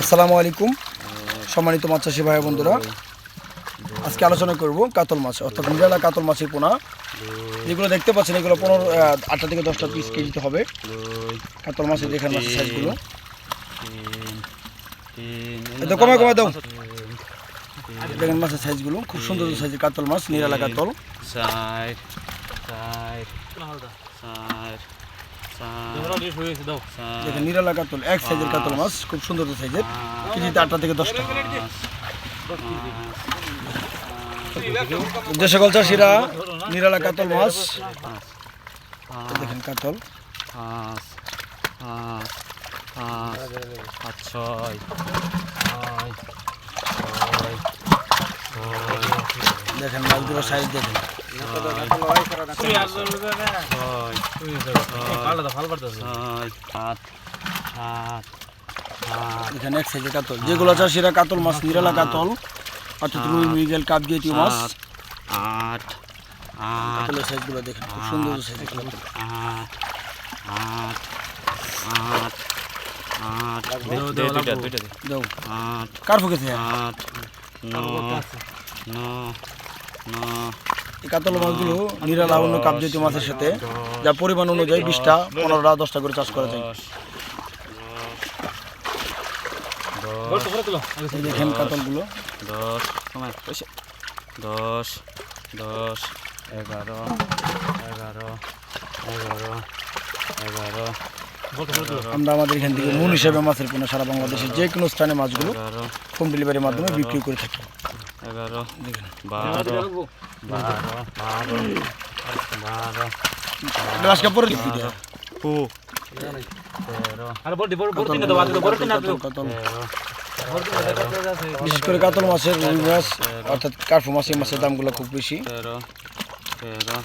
আসসালামু আলাইকুম, সম্মানিত মাছ চাষি ভাই বন্ধুরা। আজকে আলোচনা করব কাতল মাছ, অর্থাৎ নিরালা কাতল মাছের পোনা। যেগুলো দেখতে পাচ্ছেন, এগুলো পনেরো আটটা থেকে দশটা পিস কেজিতে হবে। কাতল মাছের দেখেন মাছের সাইজগুলো এত কমে কমে দাও। দেখেন মাছের সাইজগুলো খুব সুন্দর সাইজের কাতল মাছ, নিরালা কাতল। চার চার দেখেন নিরালা কাতল এক সাইজের কাতল মাছ খুব সুন্দর সাইজের। কেজিতে আটটা থেকে দশটা। যে সকল চাষিরা নিরালা কাতল মাছ। দেখেন কাতল। দেখেন মাছগুলো সাইজ দেখেন এখানে এক সাইজের কাতল যেগুলো চাষিরা কাতল মাছ নিরালা কাতল অর্থাৎ রুই মৃগেল কাপ জাতীয় মাছ আট কাতলের সাইজগুলো দেখেন খুব সুন্দর কাতল আট আট আট কার ফুকেছে আট ন ন ন এই কাতল মাছগুলো নিরালা অন্য কাপ জাতীয় মাছের সাথে যা পরিমাণ অনুযায়ী বিশটা পনেরোটা দশটা করে চাষ করা যায়। দেখেন কাতলগুলো। দশ দশ দশ এগারো এগারো এগারো এগারো আমরা আমাদের এখান থেকে মূল হিসেবে মাছের পোনা সারা বাংলাদেশের যে কোনো স্থানে মাছগুলো হোম ডেলিভারির মাধ্যমে বিক্রি করে থাকি। এগারো দেখেন বারো বারো বারো বারো গ্লাস কাপড় লিখি দেয় হু তেরো কাতল কাতল তেরো বিশেষ করে কাতল মাছের রুই মাছ অর্থাৎ কার্ফু মাছ এই মাছের দামগুলো খুব বেশি তেরো তেরো